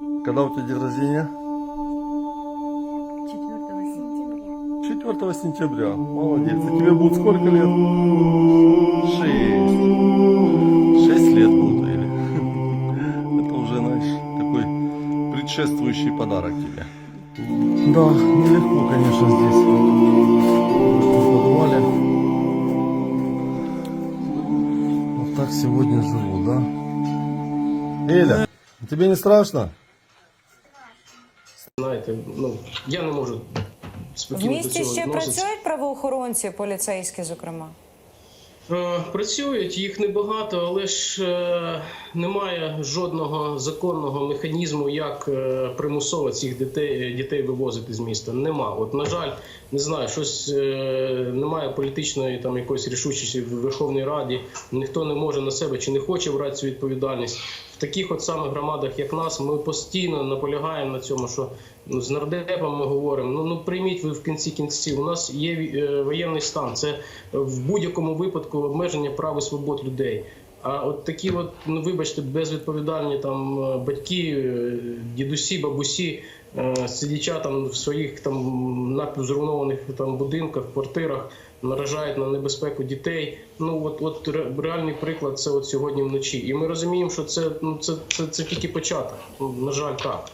Когда у тебя день рождения? 4 сентября. 4 сентября. Молодец. И тебе будет сколько лет? Шесть. Шесть лет будет, или? Это уже, знаешь, такой предшествующий подарок тебе. Да, нелегко, конечно, здесь. В подвале. Вот так сегодня живу, да? Эля, тебе не страшно? Знаєте, ну я не можу В місті до цього ще відносити. працюють правоохоронці, поліцейські, зокрема. Е, Працюють їх небагато, але ж е, немає жодного законного механізму, як е, примусово цих дітей, дітей вивозити з міста. Нема. От на жаль, не знаю, щось немає політичної там якоїсь рішучості в Верховній Раді. Ніхто не може на себе чи не хоче брати цю відповідальність. В таких от самих громадах, як нас, ми постійно наполягаємо на цьому, що ну, з нардепом ми говоримо. Ну ну прийміть ви в кінці кінців. У нас є воєнний стан. Це в будь-якому випадку обмеження прав і свобод людей. А от такі, от ну вибачте, безвідповідальні там е, батьки, е, дідусі, бабусі, е, сидяча там в своїх там напівзруйнованих там будинках, квартирах, наражають на небезпеку дітей. Ну от, от реальний приклад це от сьогодні вночі. І ми розуміємо, що це ну це, це, це тільки початок. Ну, на жаль, так.